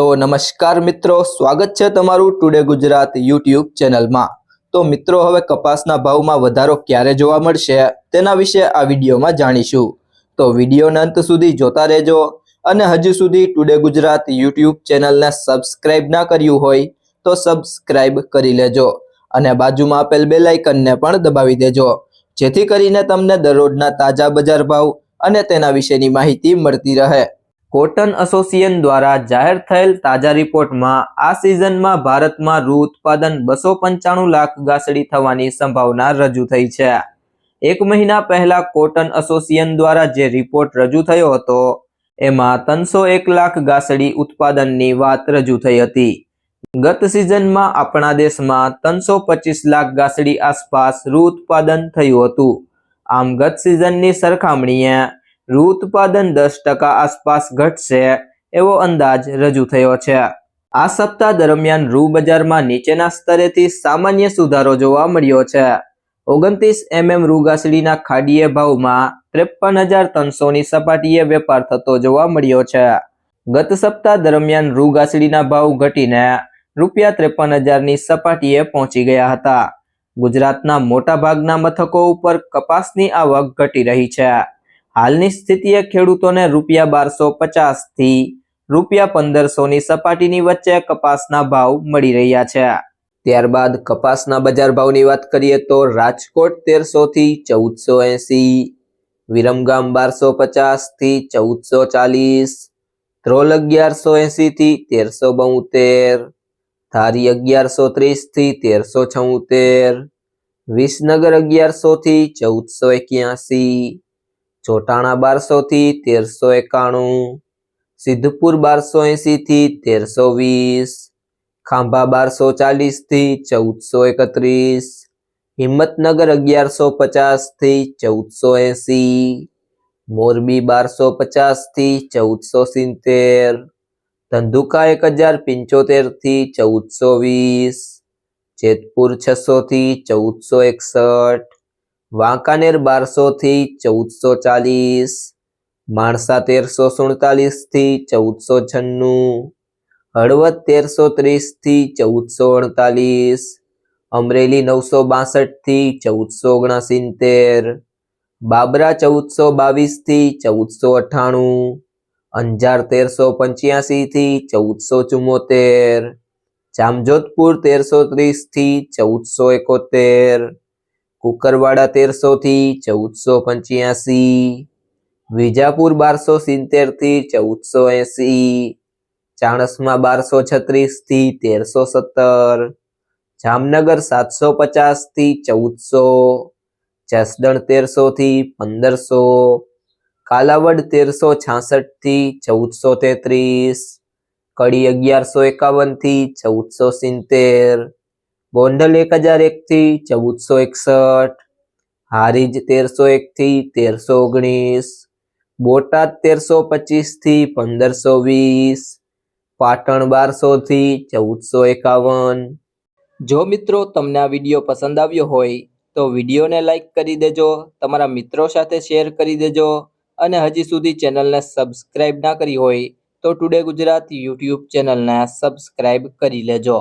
તો નમસ્કાર મિત્રો, સ્વાગત છે તમારું ટુડે ગુજરાત યુટ્યુબ ચેનલમાં. તો મિત્રો, હવે કપાસના ભાવમાં વધારો ક્યારે જોવા મળશે તેના વિશે આ વિડીયોમાં જાણીશું. તો વિડીયોના અંત સુધી જોતા રહેજો અને હજુ સુધી ટુડે ગુજરાત યુટ્યુબ ચેનલને સબસ્ક્રાઇબ ના કર્યું હોય તો સબસ્ક્રાઇબ કરી લેજો અને બાજુમાં આપેલ બે લાઇકનને પણ દબાવી દેજો. જેથી કરીને તમને દરરોજના તાજા બજાર ભાવ અને તેના વિશેની માહિતી મળતી રહે. કોટન એસોસિએશન દ્વારા જાહેર થયેલ તાજા રિપોર્ટમાં આ સિઝનમાં ભારતમાં રૂ ઉત્પાદન બસો પંચાણું લાખ ગાસડી થવાની સંભાવના રજૂ થઈ છે. એક મહિના પહેલા કોટન એસોસિએશન દ્વારા જે રિપોર્ટ રજૂ થયો હતો, એમાં ત્રણસો એક લાખ ગાસડી ઉત્પાદનની વાત રજૂ થઈ હતી. ગત સિઝનમાં આપણા દેશમાં ત્રણસો પચીસ લાખ ગાસડી આસપાસ રૂ ઉત્પાદન થયું હતું. આમ ગત સિઝનની સરખામણીએ રૂ ઉત્પાદન દસ ટકા આસપાસ ઘટશે એવો અંદાજ રજૂ થયો છે. આ સપ્તાહ દરમિયાન રૂ બજારમાં નીચેના સ્તરેથી સામાન્ય સુધારો જોવા મળ્યો છે. ઓગણત્રીસ એમએમ રૂ ગાસડીના ખાડીય ભાવમાં ત્રેપન હજાર ત્રણસોની સપાટીએ વેપાર થતો જોવા મળ્યો છે. ગત સપ્તાહ દરમિયાન રૂ ગાસડીના ભાવ ઘટીને રૂપિયા ત્રેપન હજારની સપાટીએ પહોંચી ગયા હતા. ગુજરાતના મોટા ભાગના મથકો ઉપર કપાસની આવક ઘટી રહી છે. હાલની સ્થિતિએ ખેડૂતોને રૂપિયા બારસો પચાસથી રૂપિયા પંદરસો ની સપાટીની વચ્ચે કપાસના ભાવ મળી રહ્યા છે. ત્યારબાદ કપાસના બજાર ભાવની વાત કરીએ તો રાજકોટ તેરસો થી ચૌદસો એસી, વિરમગામ બારસો પચાસથી ચૌદસો ચાલીસ, ધ્રોલ અગિયારસો એસી થી તેરસો બોતેર, ધારી અગિયારસો ત્રીસથી તેરસો છોતેર, વિસનગર અગિયારસો થી ચૌદસો એક્યાસી ચોટાણા બારસો થી તેરસો એકાણું, સિદ્ધપુર બારસો એસી થી તેરસો વીસ, ખાંભા બારસો ચાલીસથી ચૌદસો એકત્રીસ, હિંમતનગર અગિયારસો પચાસથી ચૌદસો એસી મોરબી બારસો પચાસથી ચૌદસો સિત્તેર, ધંધુકા એક હજાર પંચોતેરથી ચૌદસો વીસ, જેતપુર છસો થી ચૌદસો એકસઠ વાંકાનેર બારસો થી ચૌદસો ચાલીસ, માણસા તેરસો સુડતાલીસથી ચૌદસો છન્નું, હળવદ તેરસો ત્રીસથી ચૌદસો અડતાલીસ, અમરેલી નવસો બાસઠથી ચૌદસો ઓગણસિત્તેર, બાબરા ચૌદસો બાવીસથી ચૌદસો અઠ્ઠાણું, અંજાર તેરસો પંચ્યાસી થી ચૌદસો ચુમ્મોતેર, જામજોધપુર તેરસો ત્રીસથી ચૌદસો એકોતેર કુકરવાડા તેરસો થી ચૌદસો પંચ્યાસી, વિજાપુર બારસો સિત્તેરથી ચૌદસો એસી, ચાણસમાં બારસો છત્રીસથી તેરસો સત્તર, જામનગર સાતસો પચાસથી ચૌદસો, જસદણ તેરસો થી પંદરસો, કાલાવડ તેરસો છાસઠથી ચૌદસો તેત્રીસ, કડી અગિયારસો એકાવનથી ચૌદસો સિત્તેર ગોંડલ એક હજાર એક થી ચૌદસો એકસઠ, હારીજ તેરસો એક થી તેરસો ઓગણીસ, બોટાદ તેરસો પચીસથી પંદરસો વીસ, પાટણ બારસો થી ચૌદસો એકાવન. જો મિત્રો તમને આ વીડિયો પસંદ આવ્યો હોય, તો વિડીયોને લાઇક કરી દેજો, તમારા મિત્રો સાથે શેર કરી દેજો, અને હજી સુધી ચેનલને સબસ્ક્રાઇબ ના કરી હોય, તો ટુડે ગુજરાત યુટ્યુબ ચેનલને સબસ્ક્રાઇબ કરી લેજો.